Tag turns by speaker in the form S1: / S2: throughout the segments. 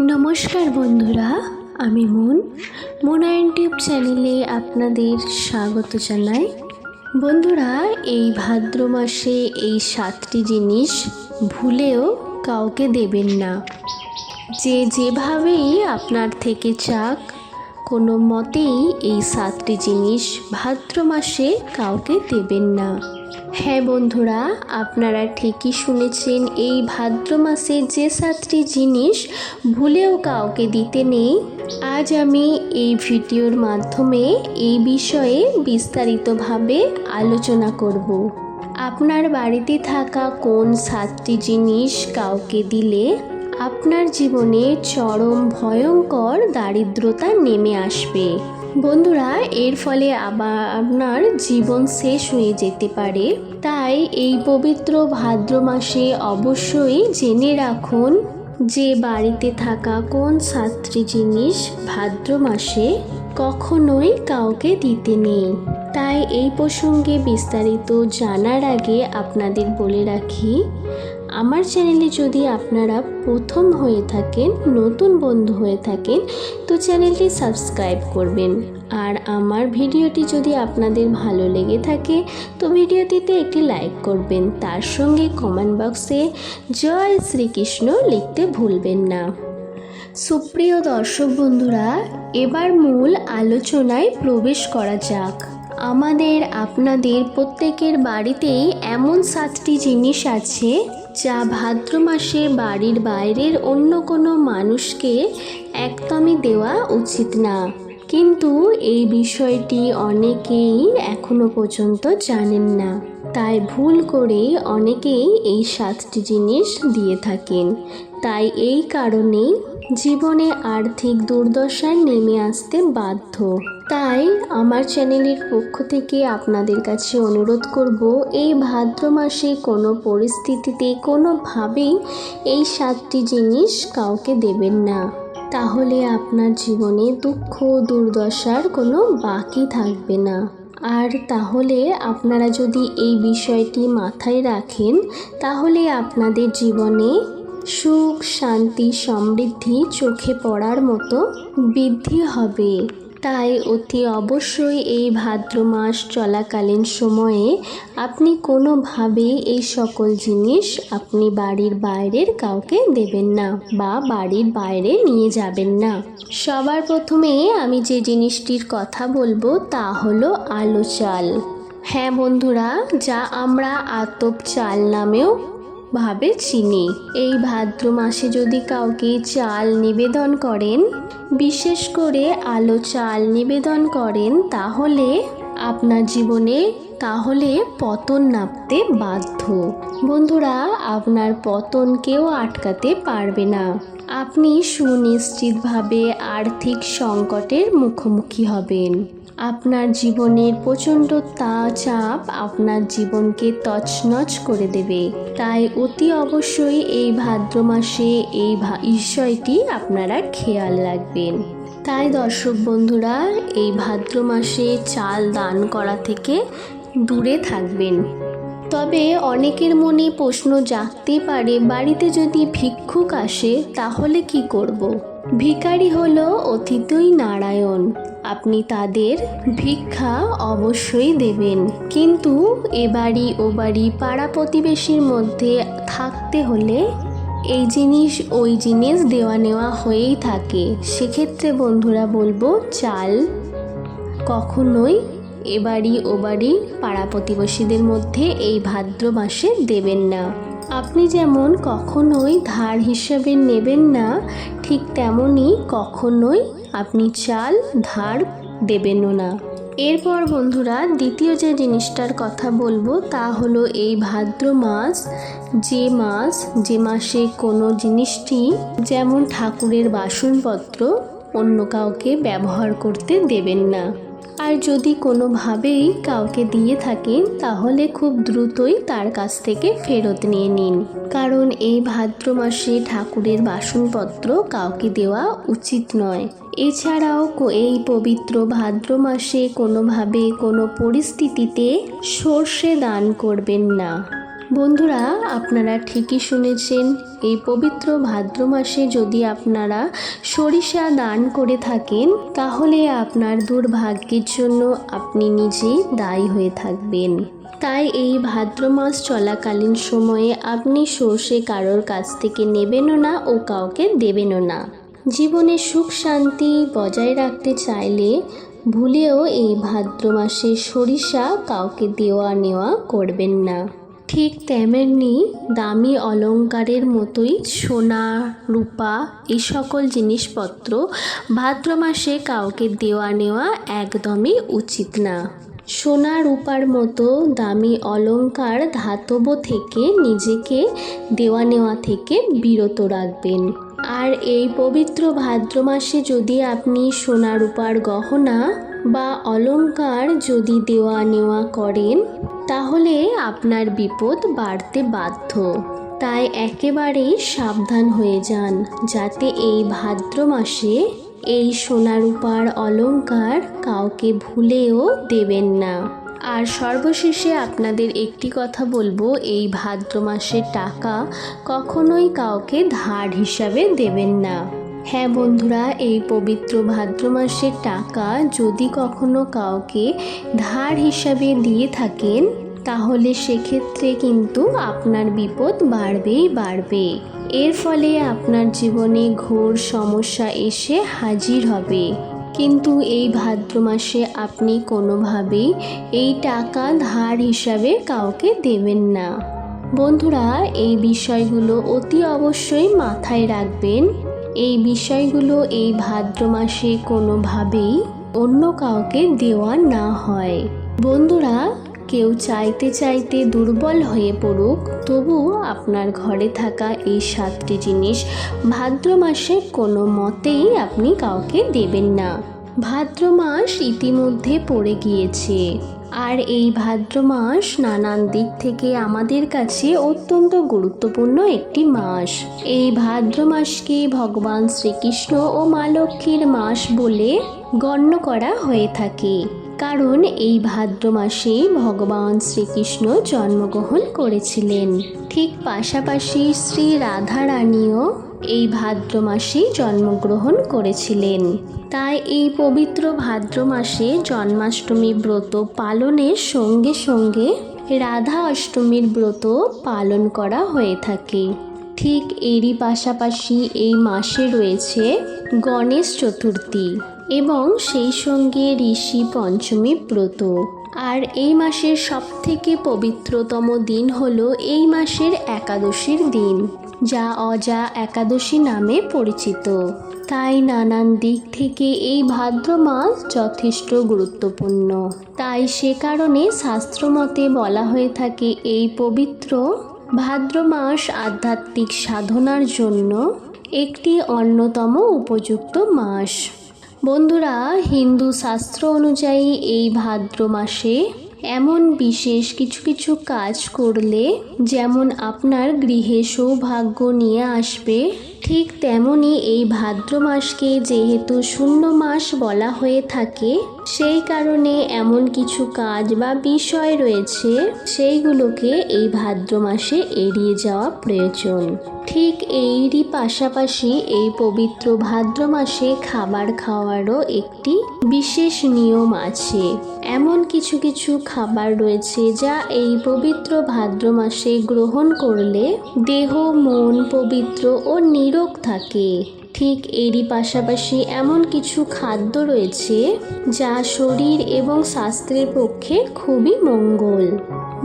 S1: নমস্কার বন্ধুরা, আমি মন। মোনা ইউটিউব চ্যানেলে আপনাদের স্বাগত জানাই। বন্ধুরা, এই ভাদ্র মাসে এই সাতটি জিনিস ভুলেও কাউকে দেবেন না। যে যেভাবেই আপনার থেকে চাক, কোনো মতেই এই সাতটি জিনিস ভাদ্র মাসে কাউকে দেবেন না। হ্যাঁ বন্ধুরা, আপনারা ঠিকই শুনেছেন, এই ভাদ্র মাসে যে সাতটি জিনিস ভুলেও কাউকে দিতে নেই, আজ আমি এই ভিডিওর মাধ্যমে এই বিষয়ে বিস্তারিতভাবে আলোচনা করব। আপনার বাড়িতে থাকা কোন সাতটি জিনিস কাউকে দিলে আপনার জীবনে চরম ভয়ঙ্কর দারিদ্রতা নেমে আসবে? বন্ধুরা, এর ফলে আবার আপনার জীবন শেষ হয়ে যেতে পারে। তাই এই পবিত্র ভাদ্র মাসে অবশ্যই জেনে রাখুন যে বাড়িতে থাকা কোন সাতটি জিনিস ভাদ্র মাসে কখনোই কাউকে দিতে নেই। তাই এই প্রসঙ্গে বিস্তারিত জানার আগে আপনাদের বলে রাখি আমার চ্যানেলে যদি আপনারা প্রথম হয়ে থাকেন, নতুন বন্ধু হয়ে থাকেন, তো চ্যানেলটি সাবস্ক্রাইব করবেন। আর আমার ভিডিওটি যদি আপনাদের ভালো লেগে থাকে, তো ভিডিওটিতে একটি লাইক করবেন। তার সঙ্গে কমেন্ট বক্সে জয় শ্রীকৃষ্ণ লিখতে ভুলবেন না। সুপ্রিয় দর্শক বন্ধুরা, এবার মূল আলোচনায় প্রবেশ করা যাক। আমাদের, আপনাদের প্রত্যেকের বাড়িতেই এমন সাতটি জিনিস আছে যা ভাদ্র মাসে বাড়ির বাইরের অন্য কোনো মানুষকে একদমই দেওয়া উচিত না। কিন্তু এই বিষয়টি অনেকেই এখনও পর্যন্ত জানেন না। তাই ভুল করে অনেকেই এই সাতটি জিনিস দিয়ে থাকেন। তাই এই কারণেই জীবনে আর্থিক দুর্দশায় নেমে আসতে বাধ্য। তাই আমার চ্যানেলের পক্ষ থেকে আপনাদের কাছে অনুরোধ করব, এই ভাদ্র মাসে কোনো পরিস্থিতিতে কোনোভাবেই এই সাতটি জিনিস কাউকে দেবেন না। তাহলে আপনার জীবনে দুঃখ দুর্দশার কোনো বাকি থাকবে না। আর তাহলে আপনারা যদি এই বিষয়টি মাথায় রাখেন, তাহলে আপনাদের জীবনে সুখ, শান্তি, সমৃদ্ধি চোখে পড়ার মতো বৃদ্ধি হবে। তাই অতি অবশ্যই এই ভাদ্র মাস চলাকালীন সময়ে আপনি কোনোভাবে এই সকল জিনিস আপনি বাড়ির বাইরের কাউকে দেবেন না বা বাড়ির বাইরে নিয়ে যাবেন না। সবার প্রথমে আমি যে জিনিসটির কথা বলব তা হলো আলো চাল। হ্যাঁ বন্ধুরা, যা আমরা আতপ চাল নামেও ভাবে চিনি। এই ভাদ্র মাসে যদি কাউকে চাল নিবেদন করেন, বিশেষ করে আলো চাল নিবেদন করেন, তাহলে আপনার জীবনে তাহলে পতন নামতে বাধ্য। বন্ধুরা, আপনার পতন কেউ আটকাতে পারবে না। আপনি সুনিশ্চিতভাবে আর্থিক সংকটের মুখোমুখি হবেন। আপনার জীবনের প্রচণ্ড তা চাপ আপনার জীবনকে তছনছ করে দেবে। তাই অতি অবশ্যই এই ভাদ্র মাসে এই বিষয়টি আপনারা খেয়াল রাখবেন। তাই দর্শক বন্ধুরা, এই ভাদ্র মাসে চাল দান করা থেকে দূরে থাকবেন। তবে অনেকের মনে প্রশ্ন জাগতে পারে, বাড়িতে যদি ভিক্ষুক আসে তাহলে কি করব। ভিখারি হলো অতিথই নারায়ণ। আপনি তাদের ভিক্ষা অবশ্যই দেবেন। কিন্তু এ বাড়ি ও বাড়ি পাড়া প্রতিবেশীর মধ্যে থাকতে হলে এই জিনিস, ওই জিনিস দেওয়া নেওয়া হয়েই থাকে। সেক্ষেত্রে বন্ধুরা, বলব চাল কখনোই এ বাড়ি ও বাড়ি পাড়া প্রতিবেশীদের মধ্যে এই ভাদ্র মাসে দেবেন না। আপনি যেমন কখনোই ধার হিসাবে নেবেন না, ঠিক তেমনই কখনোই আপনি চাল, ধার দেবেনও না। এরপর বন্ধুরা, দ্বিতীয় যে জিনিসটার কথা বলব তা হলো এই ভাদ্র মাস, যে মাস, যে মাসে কোনো জিনিসটি যেমন ঠাকুরের বাসনপত্র অন্য কাউকে ব্যবহার করতে দেবেন না। আর যদি কোনোভাবেই কাউকে দিয়ে থাকেন, তাহলে খুব দ্রুতই তার কাছ থেকে ফেরত নিয়ে নিন। কারণ এই ভাদ্র মাসে ঠাকুরের বাসনপত্র কাউকে দেওয়া উচিত নয়। এছাড়াও এই পবিত্র ভাদ্র মাসে কোনোভাবে কোনো পরিস্থিতিতে সর্ষে দান করবেন না। বন্ধুরা, আপনারা ঠিকই শুনেছেন, এই পবিত্র ভাদ্র মাসে যদি আপনারা সরিষা দান করে থাকেন, তাহলে আপনার দুর্ভাগ্যের জন্য আপনি নিজেই দায়ী হয়ে থাকবেন। তাই এই ভাদ্র মাস চলাকালীন সময়ে আপনি সর্ষে কারোর কাছ থেকে নেবেনও না ও কাউকে দেবেনও না। জীবনে সুখ শান্তি বজায় রাখতে চাইলে ভুলেও এই ভাদ্র মাসে সরিষা কাউকে দেওয়া নেওয়া করবেন না। ঠিক তেমনি দামি অলংকারের মতোই সোনা, রূপা, এই সকল জিনিসপত্র ভাদ্র মাসে কাউকে দেওয়া নেওয়া একদমই উচিত না। সোনা, রূপার মতো দামি অলংকার ধাতব থেকে নিজেকে দেওয়া নেওয়া থেকে বিরত রাখবেন। আর এই পবিত্র ভাদ্র মাসে যদি আপনি সোনা, রূপার গহনা বা অলংকার যদি দেওয়া নেওয়া করেন তাহলে আপনার বিপদ বাড়তে বাধ্য। তাই একেবারেই সাবধান হয়ে যান, যাতে এই ভাদ্র মাসে এই সোনা রূপার অলংকার কাউকে ভুলেও দেবেন না। আর সর্বশেষে আপনাদের একটি কথা বলব, এই ভাদ্র মাসের টাকা কখনোই কাউকে ধার হিসাবে দেবেন না। হ্যাঁ বন্ধুরা, এই পবিত্র ভাদ্র মাসের টাকা যদি কখনো কাউকে ধার হিসাবে দিয়ে থাকেন, তাহলে সেক্ষেত্রে কিন্তু আপনার বিপদ বাড়বেই বাড়বে। এর ফলে আপনার জীবনে ঘোর সমস্যা এসে হাজির হবে। কিন্তু এই ভাদ্র মাসে আপনি কোনোভাবেই এই টাকা ধার হিসাবে কাউকে দেবেন না। বন্ধুরা, এই বিষয়গুলো অতি অবশ্যই মাথায় রাখবেন। এই বিষয়গুলো এই ভাদ্র মাসে কোনোভাবেই অন্য কাউকে দেওয়া না হয়। বন্ধুরা, কেউ চাইতে চাইতে দুর্বল হয়ে পড়ুক, তবু আপনার ঘরে থাকা এই সাতটি জিনিস ভাদ্র মাসে কোনো মতেই আপনি কাউকে দেবেন না। ভাদ্র মাস ইতিমধ্যে পড়ে গিয়েছে। আর এই ভাদ্র মাস নানান দিক থেকে আমাদের কাছে অত্যন্ত গুরুত্বপূর্ণ একটি মাস। এই ভাদ্র মাসকে ভগবান শ্রীকৃষ্ণ ও মা লক্ষ্মীর মাস বলে গণ্য করা হয়ে থাকে। কারণ এই ভাদ্র মাসে ভগবান শ্রীকৃষ্ণ জন্মগ্রহণ করেছিলেন। ঠিক পাশাপাশি শ্রী রাধা রানীও এই ভাদ্র মাসেই জন্মগ্রহণ করেছিলেন। তাই এই পবিত্র ভাদ্র মাসে জন্মাষ্টমী ব্রত পালনের সঙ্গে সঙ্গে রাধা অষ্টমীর ব্রত পালন করা হয়ে থাকে। ঠিক এরই পাশাপাশি এই মাসে রয়েছে গণেশ চতুর্থী এবং সেই সঙ্গে ঋষি পঞ্চমী ব্রত। আর এই মাসের সবথেকে পবিত্রতম দিন হল এই মাসের একাদশীর দিন, যা অজা একাদশী নামে পরিচিত। তাই নানান দিক থেকে এই ভাদ্র মাস যথেষ্ট গুরুত্বপূর্ণ। তাই সে কারণে শাস্ত্রমতে বলা হয়ে থাকে এই পবিত্র ভাদ্র মাস আধ্যাত্মিক সাধনার জন্য একটি অন্যতম উপযুক্ত মাস। বন্ধুরা হিন্দু শাস্ত্র অনুযায়ী এই ভাদ্র মাসে এমন বিশেষ কিছু কিছু কাজ করলে যেমন আপনার গৃহে সৌভাগ্য নিয়ে আসবে, ঠিক তেমনই এই ভাদ্র মাসকে যেহেতু শূন্য মাস বলা হয়ে থাকে, সেই কারণে এমন কিছু কাজ বা বিষয় রয়েছে, সেইগুলোকে এই ভাদ্র মাসে এড়িয়ে যাওয়া প্রয়োজন। ঠিক এরই পাশাপাশি এই পবিত্র ভাদ্র মাসে খাবার খাওয়ারও একটি বিশেষ নিয়ম আছে। এমন কিছু কিছু খাবার রয়েছে যা এই পবিত্র ভাদ্র মাসে গ্রহণ করলে দেহ, মন পবিত্র ও নিরোগ থাকে। ঠিক এরই পাশাপাশি এমন কিছু খাদ্য রয়েছে যা শরীর এবং স্বাস্থ্যের পক্ষে খুবই মঙ্গল।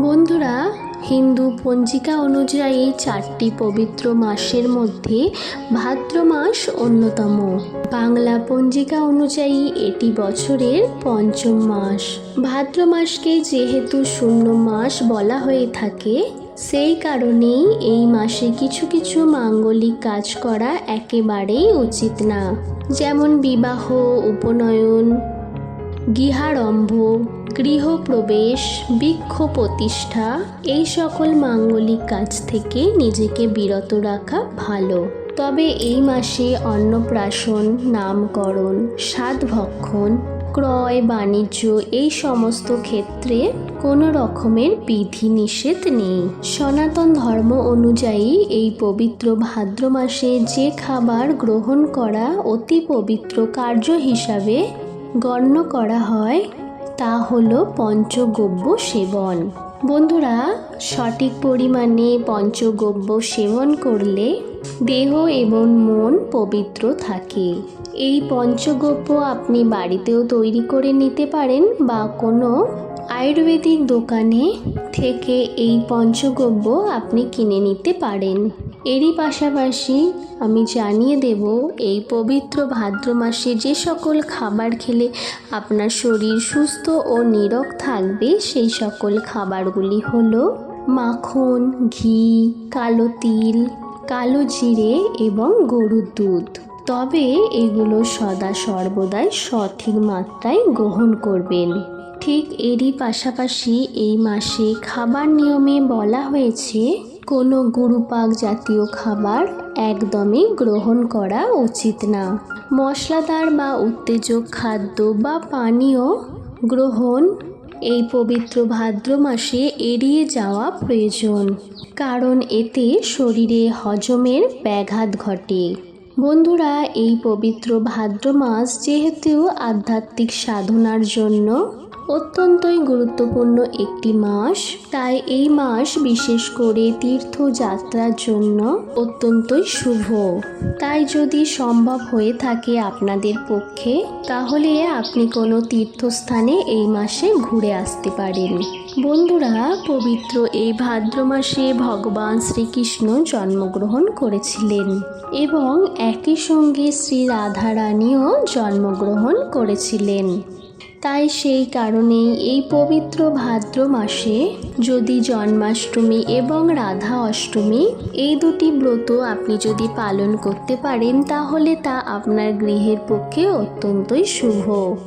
S1: বন্ধুরা, হিন্দু পঞ্জিকা অনুযায়ী চারটি পবিত্র মাসের মধ্যে ভাদ্র মাস অন্যতম। বাংলা পঞ্জিকা অনুযায়ী এটি বছরের পঞ্চম মাস। ভাদ্র মাসকে যেহেতু শূন্য মাস বলা হয়ে থাকে সেই কারণেই এই মাসে কিছু কিছু মাঙ্গলিক কাজ করা একেবারেই উচিত না। যেমন বিবাহ, উপনয়ন, গৃহারম্ভ, গৃহপ্রবেশ, বৃক্ষ প্রতিষ্ঠা, এই সকল মাঙ্গলিক কাজ থেকে নিজেকে বিরত রাখা ভালো। তবে এই মাসে অন্নপ্রাশন, নামকরণ, সাধভক্ষণ ক্রয়, বাণিজ্য এই সমস্ত ক্ষেত্রে কোনো রকমের বিধি নিষেধ নেই। সনাতন ধর্ম অনুযায়ী এই পবিত্র ভাদ্র মাসে যে খাবার গ্রহণ করা অতি পবিত্র কার্য হিসাবে গণ্য করা হয়, তা হলো পঞ্চগব্য সেবন। বন্ধুরা, সঠিক পরিমাণে পঞ্চগব্য সেবন করলে দেহ এবং মন পবিত্র থাকে। এই পঞ্চগব্য আপনি বাড়িতেও তৈরি করে নিতে পারেন বা কোনো আয়ুর্বেদিক দোকানে থেকে এই পঞ্চগব্য আপনি কিনে নিতে পারেন। এরই পাশাপাশি আমি জানিয়ে দেব, এই পবিত্র ভাদ্র মাসে যে সকল খাবার খেলে আপনার শরীর সুস্থ ও নীরোগ থাকবে, সেই সকল খাবারগুলি হলো মাখন, ঘি, কালো তিল কালো জিরে এবং গরুর দুধ। তবে এগুলো সদা সর্বদাই সঠিক মাত্রায় গ্রহণ করবেন। ঠিক এরই পাশাপাশি এই মাসে খাবার নিয়মে বলা হয়েছে, কোনো গুরুপাক জাতীয় খাবার একদমই গ্রহণ করা উচিত না। মশলাদার বা উত্তেজক খাদ্য বা পানীয় গ্রহণ এই পবিত্র ভাদ্র মাসে এড়িয়ে যাওয়া প্রয়োজন, কারণ এতে শরীরে হজমের ব্যাঘাত ঘটে। বন্ধুরা, এই পবিত্র ভাদ্র মাস যেহেতু আধ্যাত্মিক সাধনার জন্য অত্যন্তই গুরুত্বপূর্ণ একটি মাস। তাই এই মাস বিশেষ করে তীর্থযাত্রার জন্য অত্যন্তই শুভ। তাই যদি সম্ভব হয়ে থাকে আপনাদের পক্ষে, তাহলে আপনি কোনো তীর্থস্থানে এই মাসে ঘুরে আসতে পারেন। বন্ধুরা, পবিত্র এই ভাদ্র মাসে ভগবান শ্রীকৃষ্ণ জন্মগ্রহণ করেছিলেন এবং একই সঙ্গে শ্রী রাধারানীও জন্মগ্রহণ করেছিলেন। তাই সেই কারণেই এই পবিত্র ভাদ্র মাসে যদি জন্মাষ্টমী এবং রাধা অষ্টমী, এই দুটি ব্রত আপনি যদি পালন করতে পারেন, তাহলে তা আপনার গৃহের পক্ষে অত্যন্তই শুভ।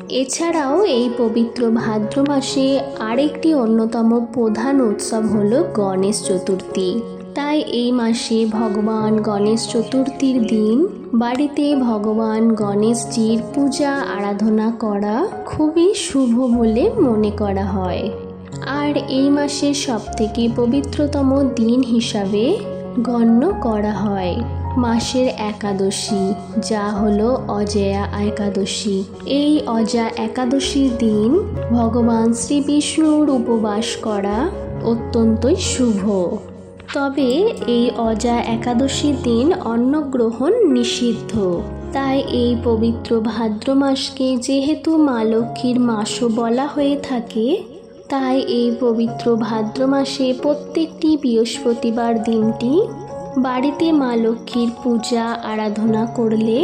S1: এছাড়াও এই পবিত্র ভাদ্র মাসে আরেকটি অন্যতম প্রধান উৎসব হল গণেশ চতুর্থী। তাই এই মাসে ভগবান গণেশ চতুর্থীর দিন বাড়িতে ভগবান গণেশজির পূজা আরাধনা করা খুবই শুভ বলে মনে করা হয়। আর এই মাসের সবথেকে পবিত্রতম দিন হিসাবে গণ্য করা হয়। মাসের একাদশী, যা হলো অজয়া একাদশী। এই অজা একাদশীর দিন ভগবান শ্রী বিষ্ণুর উপবাস করা অত্যন্তই শুভ। তবে এই অজা একাদশীর দিন অন্নগ্রহণ নিষিদ্ধ। তাই এই পবিত্র ভাদ্র মাসকে যেহেতু মা লক্ষ্মীর মাসও বলা হয়ে থাকে, তাই এই পবিত্র ভাদ্র মাসে প্রত্যেকটি বৃহস্পতিবার দিনটি বাড়িতে মা লক্ষ্মীর পূজা, আরাধনা করলে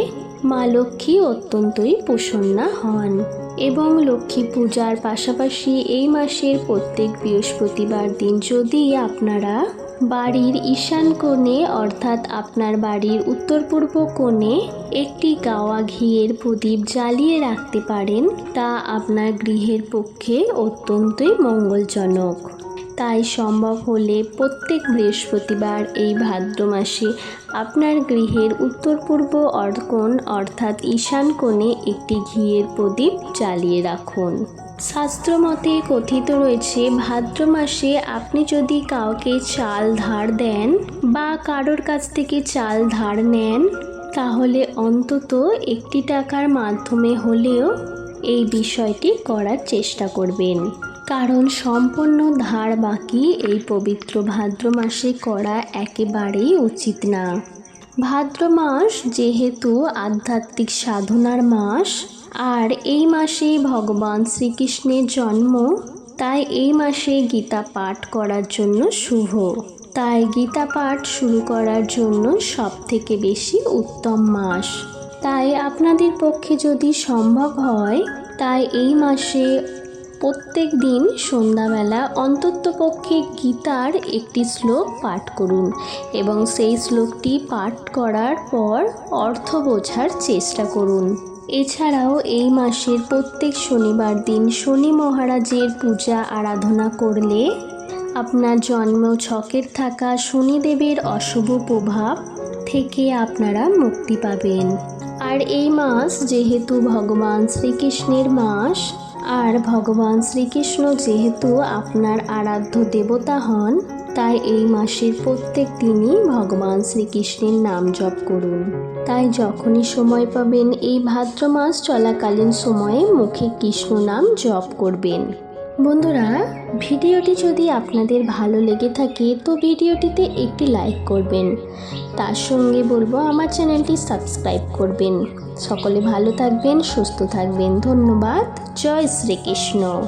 S1: মা লক্ষ্মী অত্যন্তই প্রসন্না হন এবং লক্ষ্মী পূজার পাশাপাশি এই মাসের প্রত্যেক বৃহস্পতিবার দিন যদি আপনারা বাড়ির ঈশান কোণে, অর্থাৎ আপনার বাড়ির উত্তর পূর্ব কোণে, একটি গাওয়া ঘিয়ের প্রদীপ জ্বালিয়ে রাখতে পারেন। তা আপনার গৃহের পক্ষে অত্যন্তই মঙ্গলজনক। তাই সম্ভব হলে প্রত্যেক বৃহস্পতিবার এই ভাদ্র মাসে আপনার গৃহের উত্তর পূর্ব কোণ অর্থাৎ ঈশান কোণে একটি ঘিয়ের প্রদীপ জ্বালিয়ে রাখুন। শাস্ত্রমতে কথিত রয়েছে, ভাদ্র মাসে আপনি যদি কাউকে চাল ধার দেন বা কারোর কাছ থেকে চাল ধার নেন, তাহলে অন্তত একটি টাকার মাধ্যমে হলেও এই বিষয়টি করার চেষ্টা করবেন। কারণ সম্পূর্ণ ধার বাকি এই পবিত্র ভাদ্র মাসে করা একেবারেই উচিত না। ভাদ্র মাস যেহেতু আধ্যাত্মিক সাধনার মাস আর এই মাসে ভগবান শ্রীকৃষ্ণের জন্ম, তাই এই মাসে গীতা পাঠ করার জন্য শুভ। তাই গীতা পাঠ শুরু করার জন্য সব থেকে বেশি উত্তম মাস। তাই আপনাদের পক্ষে যদি সম্ভব হয়, তাই এই মাসে প্রত্যেক দিন সন্ধ্যাবেলা অন্ততপক্ষে গীতার একটি শ্লোক পাঠ করুন এবং সেই শ্লোকটি পাঠ করার পর অর্থ বোঝার চেষ্টা করুন। এছাড়াও এই মাসের প্রত্যেক শনিবার দিন শনি মহারাজের পূজা আরাধনা করলে আপনার জন্ম ছকের থাকা শনিদেবের অশুভ প্রভাব থেকে আপনারা মুক্তি পাবেন। আর এই মাস যেহেতু ভগবান শ্রীকৃষ্ণের মাস আর ভগবান শ্রীকৃষ্ণ যেহেতু আপনার আরাধ্য দেবতা হন, তাই এই মাসের প্রত্যেক দিনই ভগবান শ্রীকৃষ্ণের নাম জপ করুন। তাই যখনই সময় পাবেন, এই ভাদ্র মাস চলাকালীন সময়ে মুখে কৃষ্ণ নাম জপ করবেন। বন্ধুরা, ভিডিওটি যদি আপনাদের ভালো লেগে থাকে, তো ভিডিওটিতে একটি লাইক করবেন। তার সঙ্গে বলব, আমার চ্যানেলটি সাবস্ক্রাইব করবেন। সকলে ভালো থাকবেন, সুস্থ থাকবেন। ধন্যবাদ। জয় শ্রীকৃষ্ণ।